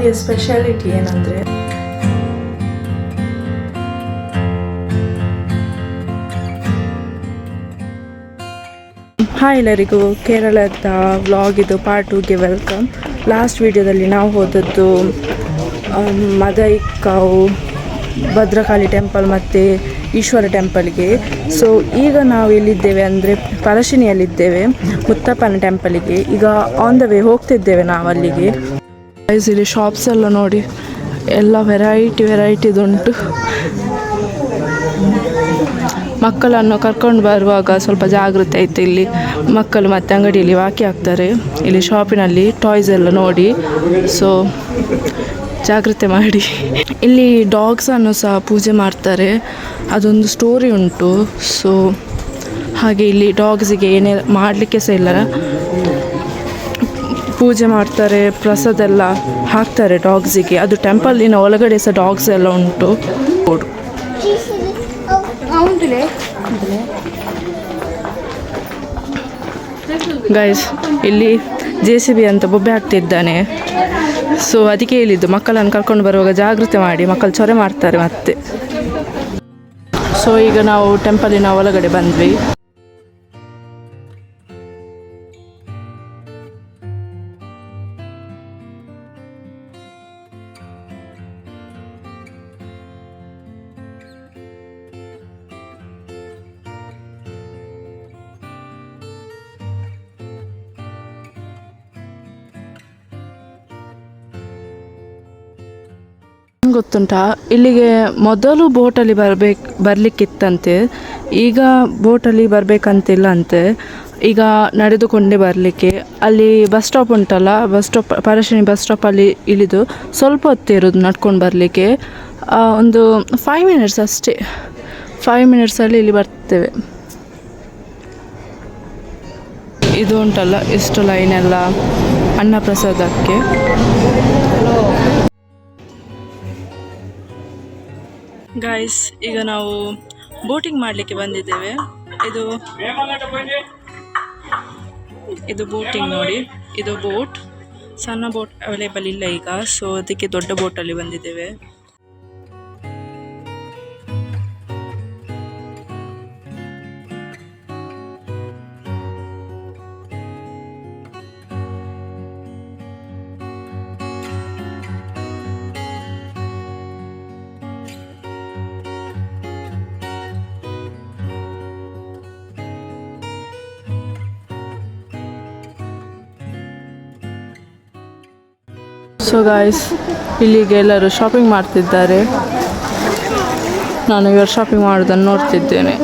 ಅಲ್ಲಿಯ ಸ್ಪೆಷಾಲಿಟಿ ಏನಂದರೆ? ಹಾಯ್ ಎಲ್ಲರಿಗೂ, ಕೇರಳದ ವ್ಲಾಗ್ ಇದು ಪಾರ್ಟ್ ಟೂಗೆ ವೆಲ್ಕಮ್ ಲಾಸ್ಟ್ ವಿಡಿಯೋದಲ್ಲಿ ನಾವು ಹೋದದ್ದು ಮದೈಕಾವು ಭದ್ರಕಾಳಿ ಟೆಂಪಲ್ ಮತ್ತು ಈಶ್ವರ ಟೆಂಪಲ್ಗೆ ಸೊ ಈಗ ನಾವು ಎಲ್ಲಿದ್ದೇವೆ ಅಂದರೆ ಪರಶಿನಿಯಲ್ಲಿದ್ದೇವೆ, ಮುತ್ತಪ್ಪನ ಟೆಂಪಲಿಗೆ ಈಗ ಆನ್ ದ ವೇ ಹೋಗ್ತಿದ್ದೇವೆ ನಾವು ಅಲ್ಲಿಗೆ Guys, ಇಲ್ಲಿ ಶಾಪ್ಸ್ ಎಲ್ಲ ನೋಡಿ. ಎಲ್ಲ ವೆರೈಟಿ ವೆರೈಟಿದುಂಟು ಮಕ್ಕಳನ್ನು ಕರ್ಕೊಂಡು ಬರುವಾಗ ಸ್ವಲ್ಪ ಜಾಗೃತಿ ಆಯಿತು ಇಲ್ಲಿ. ಮಕ್ಕಳು ಮತ್ತೆ ಅಂಗಡಿಯಲ್ಲಿ ವಾಕಿ ಆಗ್ತಾರೆ ಇಲ್ಲಿ ಶಾಪಿನಲ್ಲಿ ಟಾಯ್ಸ್ ಎಲ್ಲ ನೋಡಿ. ಸೊ ಜಾಗ್ರತೆ ಮಾಡಿ. ಇಲ್ಲಿ ಡಾಗ್ಸನ್ನು ಸಹ ಪೂಜೆ ಮಾಡ್ತಾರೆ. ಅದೊಂದು ಸ್ಟೋರಿ ಉಂಟು. ಸೊ ಹಾಗೆ ಇಲ್ಲಿ ಡಾಗ್ಸಿಗೆ ಏನೇ ಮಾಡಲಿಕ್ಕೆ ಸಹ ಇಲ್ಲ. ಪೂಜೆ ಮಾಡ್ತಾರೆ ಪ್ರಸಾದ ಎಲ್ಲ ಹಾಕ್ತಾರೆ ಡಾಗ್ಸಿಗೆ ಅದು ಟೆಂಪಲ್ಲಿನ ಒಳಗಡೆ ಸಹ ಡಾಗ್ಸ್ ಎಲ್ಲ ಉಂಟು. ಗೈಸ್ ಇಲ್ಲಿ ಜೆ ಸಿ ಬಿ ಅಂತ ಬೊಬ್ಬೆ ಹಾಕ್ತಿದ್ದಾನೆ. ಸೊ ಅದಕ್ಕೆ ಹೇಳಿದ್ದು ಮಕ್ಕಳನ್ನು ಕರ್ಕೊಂಡು ಬರುವಾಗ ಜಾಗೃತಿ ಮಾಡಿ ಮಕ್ಕಳು ಚೊರೆ ಮಾಡ್ತಾರೆ ಮತ್ತೆ. ಸೊ ಈಗ ನಾವು ಟೆಂಪಲಿನ ಒಳಗಡೆ ಬಂದ್ವಿ. ಏನ್ ಗೊತ್ತುಂಟಾ? ಇಲ್ಲಿಗೆ ಮೊದಲು ಬೋಟಲ್ಲಿ ಬರ್ಬೇಕು, ಬರಲಿಕ್ಕಿತ್ತಂತೆ, ಈಗ ಬೋಟಲ್ಲಿ ಬರಬೇಕಂತಿಲ್ಲ ಅಂತೆ ಈಗ ನಡೆದುಕೊಂಡೇ ಬರಲಿಕ್ಕೆ. ಅಲ್ಲಿ ಬಸ್ ಸ್ಟಾಪ್ ಉಂಟಲ್ಲ, ಬಸ್ ಸ್ಟಾಪ್ ಪರಶಿನಿ ಬಸ್ ಸ್ಟಾಪಲ್ಲಿ ಇಳಿದು ಸ್ವಲ್ಪ ಹೊತ್ತೇ ಇರೋದು ನಡ್ಕೊಂಡು ಬರಲಿಕ್ಕೆ. ಒಂದು ಫೈವ್ ಮಿನಿಟ್ಸ್ ಅಷ್ಟೇ. ಫೈವ್ ಮಿನಿಟ್ಸಲ್ಲಿ ಇಲ್ಲಿ ಬರ್ತೇವೆ. ಇದು ಉಂಟಲ್ಲ, ಇಷ್ಟು ಲೈನೆಲ್ಲ ಅನ್ನಪ್ರಸಾದಕ್ಕೆ ಗಾಯ್ಸ್ ಈಗ ನಾವು ಬೋಟಿಂಗ್ ಮಾಡಲಿಕ್ಕೆ ಬಂದಿದ್ದೇವೆ. ಇದು ಇದು ಬೋಟಿಂಗ್ ನೋಡಿ. ಇದು ಬೋಟ್ ಸಣ್ಣ ಬೋಟ್ ಅವೈಲೇಬಲ್ ಇಲ್ಲ ಈಗ ಸೊ ಅದಕ್ಕೆ ದೊಡ್ಡ ಬೋಟಲ್ಲಿ ಬಂದಿದ್ದೇವೆ. ಸೊ ಗಾಯ್ಸ್ ಇಲ್ಲಿಗೆ ಎಲ್ಲರೂ ಶಾಪಿಂಗ್ ಮಾಡ್ತಿದ್ದಾರೆ. ನಾನು ಇವರು ಶಾಪಿಂಗ್ ಮಾಡೋದನ್ನು ನೋಡ್ತಿದ್ದೇನೆ.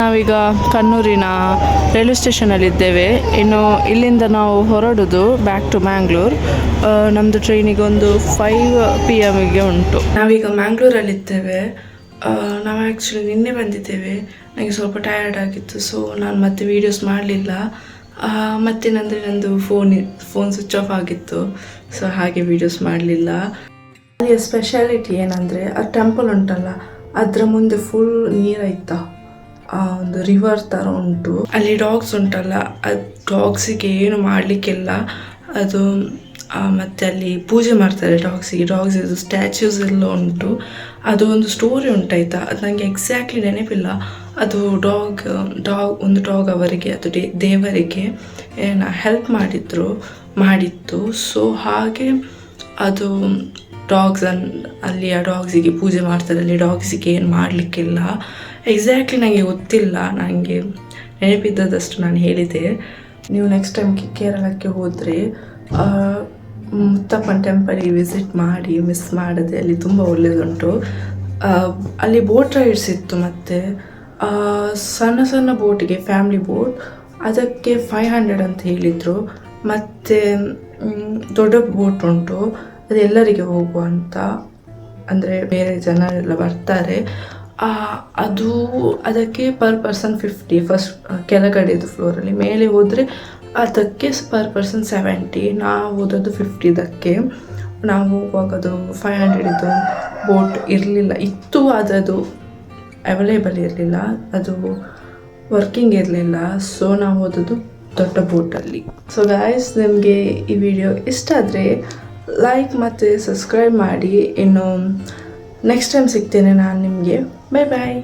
ನಾವೀಗ ಕಣ್ಣೂರಿನ ರೈಲ್ವೆ ಸ್ಟೇಷನಲ್ಲಿದ್ದೇವೆ. ಇನ್ನು ಇಲ್ಲಿಂದ ನಾವು ಹೊರಡೋದು ಬ್ಯಾಕ್ ಟು ಮ್ಯಾಂಗ್ಳೂರ್ ನಮ್ಮದು ಟ್ರೈನಿಗೆ ಒಂದು ಫೈವ್ ಪಿ ಎಮ್ಗೆ ಉಂಟು. ನಾವೀಗ ಮ್ಯಾಂಗ್ಳೂರಲ್ಲಿದ್ದೇವೆ ನಾವು ಆ್ಯಕ್ಚುಲಿ ನಿನ್ನೆ ಬಂದಿದ್ದೇವೆ. ನನಗೆ ಸ್ವಲ್ಪ ಟಯರ್ಡ್ ಆಗಿತ್ತು ಸೊ ನಾನು ಮತ್ತೆ ವೀಡಿಯೋಸ್ ಮಾಡಲಿಲ್ಲ. ಮತ್ತೇನಂದರೆ ನಂದು ಫೋನ್ ಫೋನ್ ಸ್ವಿಚ್ ಆಫ್ ಆಗಿತ್ತು ಸೊ ಹಾಗೆ ವೀಡಿಯೋಸ್ ಮಾಡಲಿಲ್ಲ. ಅಲ್ಲಿಯ ಸ್ಪೆಷಾಲಿಟಿ ಏನಂದರೆ, ಆ ಟೆಂಪಲ್ ಉಂಟಲ್ಲ, ಅದರ ಮುಂದೆ ಫುಲ್ ನೀರಾಯ್ತಾ ಒಂದು ರಿವರ್ ಥರ ಉಂಟು. ಅಲ್ಲಿ ಡಾಗ್ಸ್ ಉಂಟಲ್ಲ, ಅದು ಡಾಗ್ಸಿಗೆ ಏನು ಮಾಡಲಿಕ್ಕಿಲ್ಲ. ಅದು ಮತ್ತೆ ಅಲ್ಲಿ ಪೂಜೆ ಮಾಡ್ತಾರೆ ಡಾಗ್ಸಿಗೆ ಡಾಗ್ಸ್ ಇದು ಸ್ಟ್ಯಾಚ್ಯೂಸ್ ಎಲ್ಲ ಉಂಟು. ಅದು ಒಂದು ಸ್ಟೋರಿ ಉಂಟಾಯ್ತಾ? ಅದು ನನಗೆ ಎಕ್ಸಾಕ್ಟ್ಲಿ ನೆನಪಿಲ್ಲ. ಅದು ಡಾಗ್ ಡಾಗ್ ಒಂದು ಡಾಗ್ ಅವರಿಗೆ, ಅದು ಡೇ ದೇವರಿಗೆ, ಏನ ಹೆಲ್ಪ್ ಮಾಡಿದ್ರು, ಮಾಡಿತ್ತು. ಸೊ ಹಾಗೆ ಅದು ಡಾಗ್ಸ್ ಅನ್, ಅಲ್ಲಿ ಆ ಡಾಗ್ಸಿಗೆ ಪೂಜೆ ಮಾಡ್ತಾರೆ. ಅಲ್ಲಿ ಡಾಗ್ಸಿಗೆ ಏನು ಮಾಡಲಿಕ್ಕಿಲ್ಲ. ಎಕ್ಸಾಕ್ಟ್ಲಿ ನನಗೆ ಗೊತ್ತಿಲ್ಲ. ನನಗೆ ನೆನಪಿದ್ದದಷ್ಟು ನಾನು ಹೇಳಿದೆ. ನೀವು ನೆಕ್ಸ್ಟ್ ಟೈಮ್ ಕೇರಳಕ್ಕೆ ಹೋದರೆ ಮುತ್ತಪ್ಪನ ಟೆಂಪಲಿಗೆ ವಿಸಿಟ್ ಮಾಡಿ ಮಿಸ್ ಮಾಡದೆ. ಅಲ್ಲಿ ತುಂಬ ಒಳ್ಳೆಯದುಂಟು ಅಲ್ಲಿ ಬೋಟ್ ರೈಡ್ಸ್ ಇತ್ತು ಮತ್ತು. ಸಣ್ಣ ಸಣ್ಣ ಬೋಟಿಗೆ ಫ್ಯಾಮ್ಲಿ ಬೋಟ್ ಅದಕ್ಕೆ ಫೈವ್ ಹಂಡ್ರೆಡ್ ಅಂತ ಹೇಳಿದರು. ಮತ್ತು ದೊಡ್ಡ ಬೋಟ್ ಉಂಟು. ಅದು ಎಲ್ಲರಿಗೆ ಹೋಗುವಂತ ಅಂದರೆ ಬೇರೆ ಜನರೆಲ್ಲ ಬರ್ತಾರೆ. ಅದು ಅದಕ್ಕೆ ಪರ್ ಪರ್ಸನ್ ಫಿಫ್ಟಿ ಫಸ್ಟ್ ಕೆಳಗಡೆದು ಫ್ಲೋರಲ್ಲಿ ಮೇಲೆ ಹೋದರೆ ಅದಕ್ಕೆ ಪರ್ ಪರ್ಸನ್ ಸೆವೆಂಟಿ ನಾವು ಹೋದದ್ದು ಫಿಫ್ಟಿದಕ್ಕೆ ನಾವು ಹೋಗುವಾಗ ಅದು ಫೈವ್ ಹಂಡ್ರೆಡಿದ್ದು ಬೋಟ್ ಇರಲಿಲ್ಲ. ಇತ್ತು ಅದದು ಅದು ಅವೈಲೇಬಲ್ ಇರಲಿಲ್ಲ, ಅದು ವರ್ಕಿಂಗ್ ಇರಲಿಲ್ಲ ಸೊ ನಾವು ಹೋದದ್ದು ದೊಡ್ಡ ಬೋಟಲ್ಲಿ ಸೊ ಗಾಯ್ಸ್ ನಿಮಗೆ ಈ ವಿಡಿಯೋ ಇಷ್ಟ ಆದರೆ ಲೈಕ್ ಮತ್ತು ಸಬ್ಸ್ಕ್ರೈಬ್ ಮಾಡಿ. ಇನ್ನು ನೆಕ್ಸ್ಟ್ ಟೈಮ್ ಸಿಗ್ತೇನೆ ನಾನು ನಿಮಗೆ. Bye bye